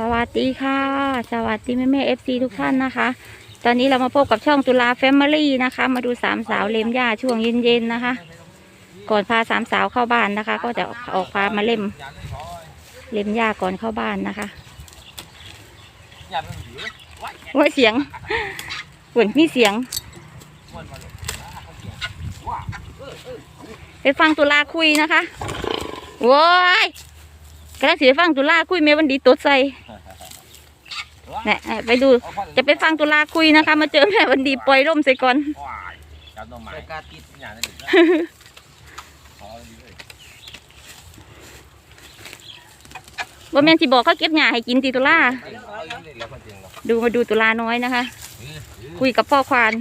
สวัสดีค่ะ สวัสดีแม่แม่เอฟซีทุกท่านนะคะ ตอนนี้เรามาพบกับช่องตุลาแฟมิลี่นะคะ มาดูสามสาวเล็มหญ้าช่วงเย็นๆนะคะ ก่อนพาสามสาวเข้าบ้านนะคะ ก็จะออกพามาเล่มเล็มหญ้าก่อนเข้าบ้านนะคะว่าเสียงฝนมีเสียง ไปฟังตุลาคุยนะคะโว้ยกำลังเสียฟังตุลาคุยเมวันดีตดใส่ เนี่ยไปดู จะไปฟังตุลาคุยนะคะ มาเจอแม่วันดีปล่อยร่มใส่ก่อนจับต้นไม้กาติดอย่างนั้นขอดีเลยว่าแม่นที่บอกเขาเก็บหญ้าให้กินตีตุลาแล้วคนจริงเนาะดูมาดูตุลาน้อยนะคะ คุยกับพ่อควาน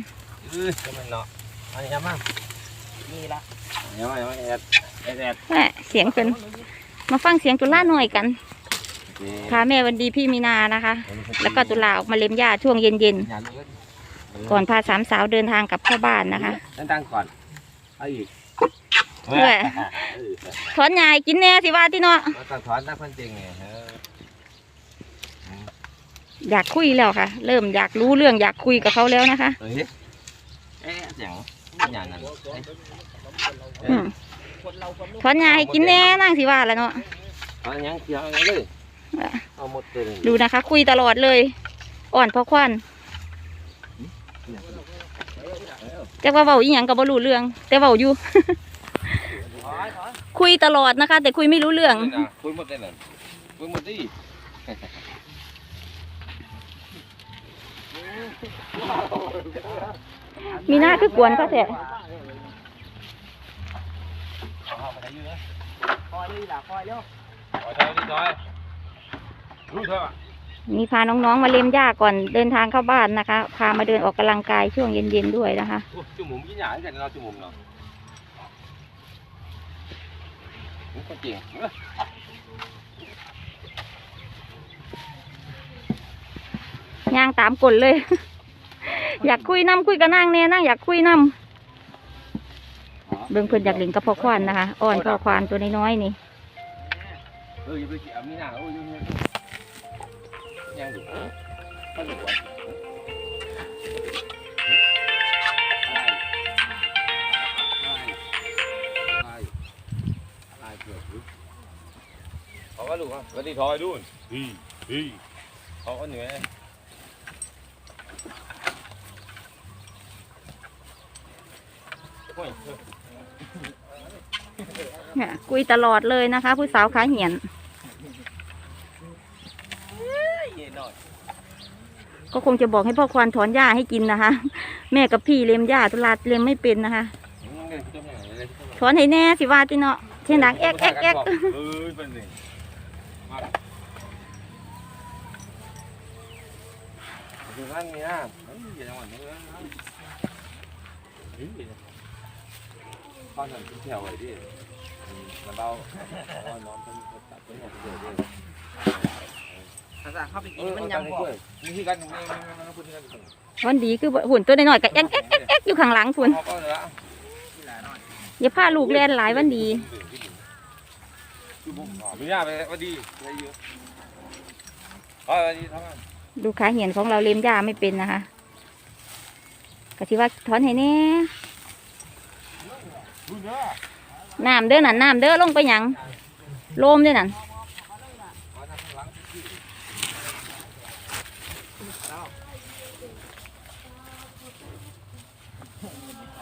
เออจะมันเนาะอันนี้มั้งนี่ละยังไม่ยังไม่แอดแอดแอดแม่เสียงเป็นมาฟังเสียงตุลาหน่อยกัน พาแม่วันดีพี่มีนานะคะ แล้วก็ตุลาออกมาเล็มหญ้าช่วงเย็นๆ ก่อนพาสามสาวเดินทางกลับเข้าบ้านนะคะนั่นตั้งก่อนเอาอีกเพื่อถอนหญ้าให้กินแน่สิว่าที่เนาะมาตัดถอนนักคนจริงไงเอออยากคุยแล้วค่ะ เริ่มอยากรู้เรื่องอยากคุยกับเขาแล้วนะคะเฮ้ยเอ๊ะเสียงอย่างนั้นอืมถอนหญ้าให้กินแน่นั่งสิว่าแล้วเนาะเอายังเกี่ยวเลย เอาหมดเลยดูนะคะ คุยตลอดเลย อ่อนพอควันแต่ว่าเบาอีหยังกับบรู้เรื่อง แต่เบาอยู่ คุยตลอดนะคะ แต่คุยไม่รู้เรื่อง คุยหมดเลยคุยหมดดิมีหน้าคือกวนเขาแท้คอยเลยล่ะคอยเร็วคอยเร็วดิจอย รู้เถอะมีพาน้องๆมาเล็มหญ้าก่อนเดินทางเข้าบ้านนะคะ พามาเดินออกกำลังกายช่วงเย็นๆด้วยนะคะจุ่มหมุมยี่หยากันเราจุ่มหมุมเนาะนี่ก็จริงย่างตามกลเลย อยากคุยน้ำคุยกับนั่งเนี่ยนั่งอยากคุยน้ำเบิ่งเพิ่นอยากเล่นกับพ่อควานนะคะอ่อนพ่อควานตัวน้อยๆนี่ เอออย่าไปเกี่ยวมีหน้าโอ้ยยังยังอยู่ก็อยู่เขาก็ดูครับก็ดีทอยดูดีดีเขาก็เหนื่อยเนี่ยคุยตลอดเลยนะคะ ผู้สาวขาเหียน เย็นหน่อย ก็คงจะบอกให้พ่อควานถอนหญ้าให้กินนะคะ แม่กับพี่เล็มหญ้าตุลาเล็มไม่เป็นนะคะ ถอนให้แน่สิว่าติเนาะเช่นดังแอ๊กแอ๊กแอ๊กเอ้ยเป็นนี่มาดูนั่นเนี่ยเฮ้ยอย่าจังหวะนี้นะเฮ้ยข้าวหนังที่แถวไว้ดิมันเบาเอาน้องเป็นตัดเป็นหมดเลยดิ ภาษาเข้าไปเอกินอมันมันยัยังงบอกมีที่กันนี่นี่นี่พูดกันวันดีคือหุ่นตัวน้อยๆกับแอ๊กแอ๊กแอ๊กแอ๊กอยู่ข้างหลังพุ่นพอก็เลยละอย่าพาลูกเล่นหลายวันดีมีหน้าไปวันดีอะไรเยอะอ๋อวันดีทำงานดูขาเหียนของเราเล็มหญ้าไม่เป็นนะคะก็สิว่าถอนให้แน่ดูเนื้อน้ำเด้อนั่นน้ำเด้อลงไปหยังโลมเด้อนั่น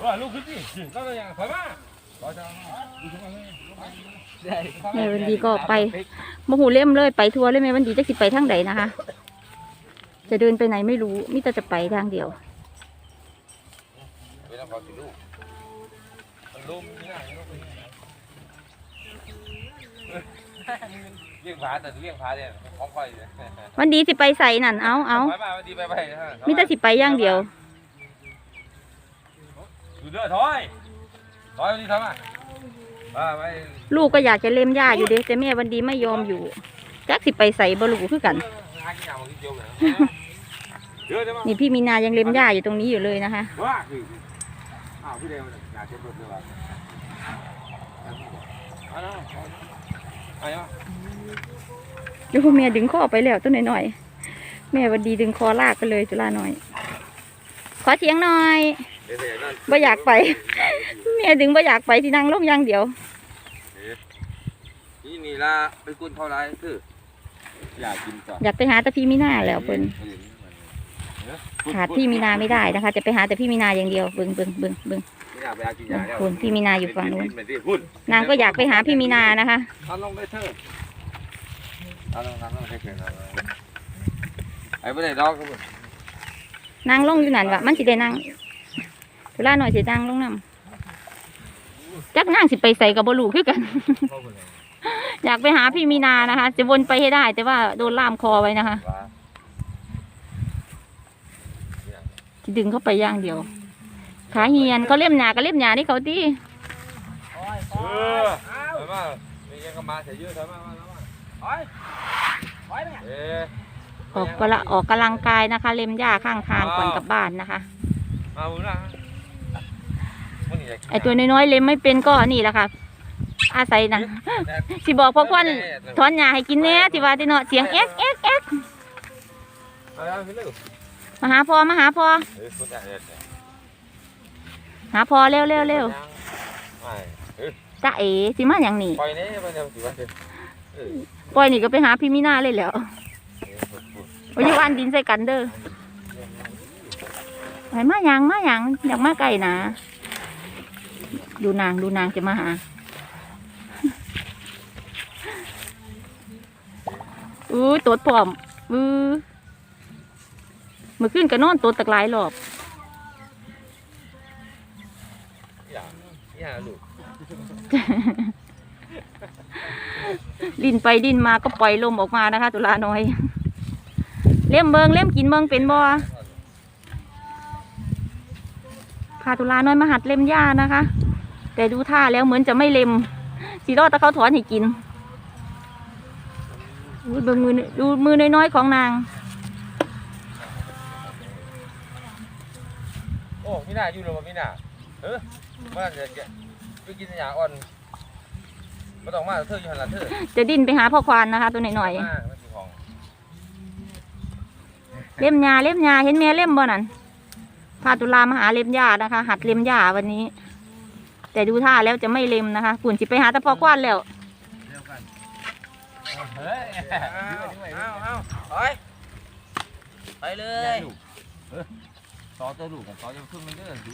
ว่าลูกขึ้นสิก็เลยอย่างถอยมาถอยทางแม่วันดีก็ไปมหูเล่มเลยไปทัวร์เลยแม่วันดีจะสิไปทางใดนะคะ จะเดินไปไหนไม่รู้มิแต่จะไปทางเดียวเวลาพอสิลูกมันลุ่มนี่นะเลี้ยงผาแต่เลี้ยงผาเนี่ยของคอยเลยวันดีสิไปใส่นั่นเอาเอาถอยมาวันดีไปไปมิแต่สิไปอย่างเดียวดู เด้อถอยถอยวันดีถอยมามาไปลูกก็อยากจะเล่มหญ้าอยู่เด้แต่แม่วันดีไม่ยอมอยู่จักสิไปใส่บลูคือกัน หากินอย่างกินเจียวเนี่ยเยอะใช่ไหมนี่พี่มีนายังเล็มหญ้าอยู่ตรงนี้อยู่เลยนะคะ ว่าคืออ้าวพี่เดียวอยากเช็ดรถด้วยวะเอาเนาะเอาเนาะดูแม่ดึงคอไปแล้วตัวหน่อยๆแม่วันดีดึงคอลากไปเลยจุฬาหน่อย ขอเสียงหน่อย เดี๋ยวเดี๋ยวนั่นบ่อยากไป แม่ดึงบ่อยากไปที่นั่งลงอย่างเดียว นี่นี่ละไปกุนเท่าไรคืออยากกินก่อนอยากไปหาแต่พี่มีนาแล้วเพิ่นขาดพี่มีนาไม่ได้นะคะ จะไปหาแต่พี่มีนาอย่างเดียวเบิ่งเบิ่งเบิ่งเบิ่งไม่อยากไปหากินยาแล้วคุณพี่มีนาอยู่ฝั่งนู้นไปดิหุ่นนางก็อยากไปหาพี่มีนานะคะเอาลงไปเถอะเอาลงเอาลงให้เกินเอาลงไอ้ไม่ได้ดอกก็บ่นางลงอยู่นั่นวะมันสิได้นาง เวลาหน่อยสินางลงน้ำจักนางสิไปใส่กับบลูคือกันเข้าไปเลยอยากไปหาพี่มีนานะคะ จะวนไปให้ได้ แต่ว่าโดนล่ามคอไว้นะคะว่าจะดึงเข้าไปอย่างเดียว ขาเฮียนเขาเล่มหนาก็เล่มหนาที่เขาตีเออเอามามียังก็มาเสียเยอะเถอะมามามาถอยถอยไปไงเอ๊ะออกกำลังออกกำลังกายนะคะ เล็มหญ้าข้างทางก่อนกลับบ้านนะคะมาบุญนะมันนี่ยากกิน ไอตัวน้อยๆเล็มไม่เป็นก็นี่แหละค่ะ อาศัยนะสิบอกพ่อควันถอนหญ้าให้กินแน่ที่ว่าที่เนาะเสียงเอ๊กเอ๊กเอ๊กเอาเอาไปเร็วมาหาพ่อมาหาพ่อเฮ้ยคุณได้เด็ดเนี่ยหาพ่อเร็วเร็วเร็วไม่เฮ้ยจ้าเอ๋สิมาอย่างนี้ปล่อยนี่ไปเดี๋ยวสิว่าเดี๋ยวเออปล่อยนี่ก็ไปหาพี่มีนาเลยแหล้วโอ้ยอยู่อันดินใส่กันเด้อไปมาหยังมาหยังอยากมาไก่นะ ดูนางดูนางจะมาหา อู้ตดพร้อมอู้เมื่อคืนก็นอนตดตะหลายรอบอย่าอย่าลูกลิ้นไปดิ้นมาก็ปล่อยลมออกมานะคะ ตุลาน้อย เล่มเบิงเล่มกินเบิงเป็นบ่พาตุลาน้อยมาหัดเล่มหญ้านะคะ แต่ดูท่าแล้วเหมือนจะไม่เล็มสีรอดแต่เขาถอนให้กินอุ๊ยเบิงมือนี่ดูมือน้อยๆของนาง โอ้มีหน้าอยู่หรือเปล่ามีหน้าเออมันจะจะไปกินยาอ่อนไม่ต้องมาเธออยู่หันหลังเธอจะดิ้นไปหาพ่อควานนะคะ ตัวหน่อยมามันสิของๆเล่มหญ้าเล่มหญ้าเห็นแม่เล่มบ่นั่นพาตุลามาหาเล่มหญ้านะคะ หัดเล่มหญ้าวันนี้ แต่ดูท่าแล้วจะไม่เล็มนะคะปุ่นสิไปหาแต่พ่อควานแล้วเฮ้ยเอาเอาถอยไปเลยต่อตัวลูกกับต่อจะพึ่งมันเด้อดู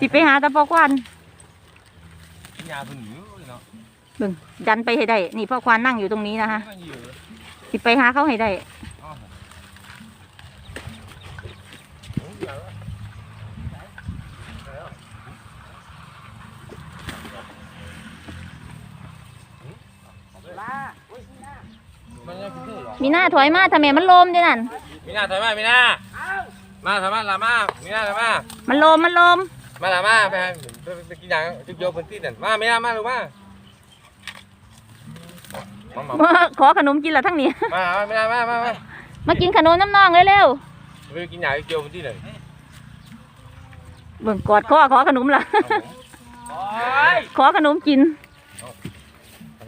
สิไปหาแต่พ่อควานกินยาเพิ่งหิวเนาะเบิ่งดันไปให้ได้ นี่พ่อควานนั่งอยู่ตรงนี้นะคะมันอยู่สิไปหาเขาให้ได้ อ๋อ ลาโอ้ยนี่นะ มันยังเป็นเธอหรอมีหน้าถอยมาทำไมมันโลมด้วยนั่น มีหน้าถอยมามีหน้าเอามาถอยมาลามามีหน้าถอยมา มันโลมมันโลม มาลามาไปไปไปกินยาจุดเดียวพื้นที่นั่น มามีหน้ามาลูกมามามาขอขนมกินละทั้งนี้ มาไม่ได้มามามามากินขนมน้ำนองเร็วไปกินยาเกี่ยวพื้นที่หน่อยๆเบิ่งกอดคอขอขนมละถอยขอขนมกิน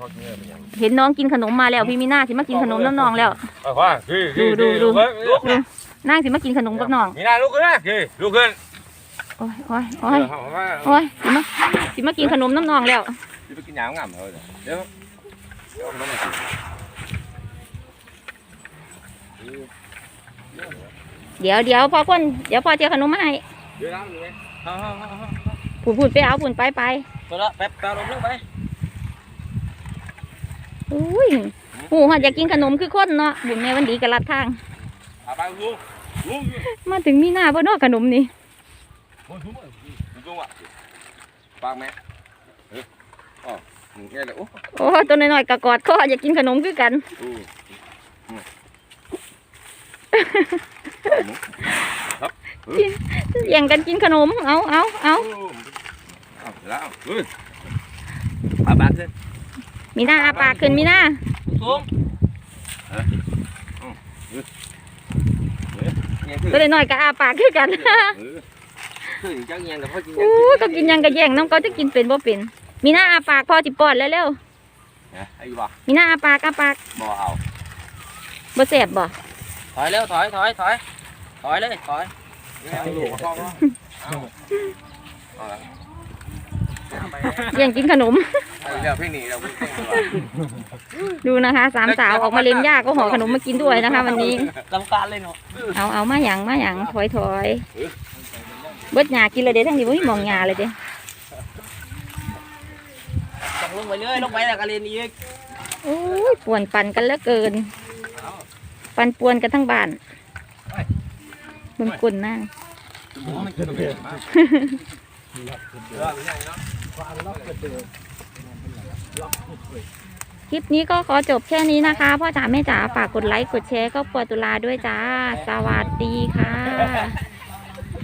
พอกินเงินเป็นยังเห็นน้องกินขนมมาแล้วพี่มีหน้าสิมากินขนมน้ำนองแล้ว เออว่าคือดูดูดูลุกดูนั่งสิมากินขนมกับน้องมีหน้าลุกขึ้นนะคือลุกขึ้นโอ้ยโอ้ยโอ้ยโอ้ยสิมาสิมากินขนมน้ำนองแล้วจะไปกินยางง่ำเลยเดี๋ยวเดี๋ยวมันเดี๋ยวเดี๋ยวพ่อคนเดี๋ยวพ่อเจอขนมมาให้เดี๋ยวน้ำอยู่ไหมผุนผุนไปเอาผุนไปไป ตัวละแป๊บแป๊บลงเรื่องไป อุ้ยหูหัดอยากกินขนมคือคนเนาะบุญแม่วันดีกับลัดทางเอาไปลุกลุกมาถึงมีหน้าพ่อนอกขนมนี่โอ้ยลุกลุกอะปากแม่เอออ๋อไงเลยโอ้โอ้ตัวน้อยๆกะกอดคออยากกินขนมคือกันแย่งกันกินขนม เอาเอาเอาเอาแล้วเฮ้ยอาบานขึ้น มีหน้าอาปากขึ้นมีหน้าสูงตัวน้อยๆกะอาปากคือกันคือจังยังกับพ่อกินอู้ต้องกินหยังกะแย่งน้องเขาจะกินเป็นบ่เป็น มีหน้าอาปากพอจิปอดแล้วเร็วไอ้บ่มีหน้าอาปากอาปากบ่เอาบ่แสบบ่ถอยเร็วถอยถอยถอยถอยเลยถอยเนี่ยเอาลูกมาเข้าก็เอาเอาละแย่งกินขนม ไอ้เรื่องเพลงนี้เราเพิ่งเต้นก่อนดูนะคะสามสาวออกมาเล็มหญ้าก็ห่อขนมมากินด้วยนะคะ วันนี้ ลำการเลยเนาะเอาเอามาหยังมาหยังถอยถอยเบิดหญ้ากินเลยเด้ทั้งนี้บ่มีหมองหญ้าเลยเด้ต้องลงไปเลยลงไปแล้วก็เรียนอีกโอ้ยป่วนปั่นกันเหลือเกิน ปั่นป่วนกันทั้งบ้านมึงกุนนั่งเออเป็นไงเนาะ คลิปนี้ก็ขอจบแค่นี้นะคะ พ่อจ๋าแม่จ๋าฝากกดไลค์กดแชร์ครอบครัวตุลาด้วยจ้า สวัสดีค่ะ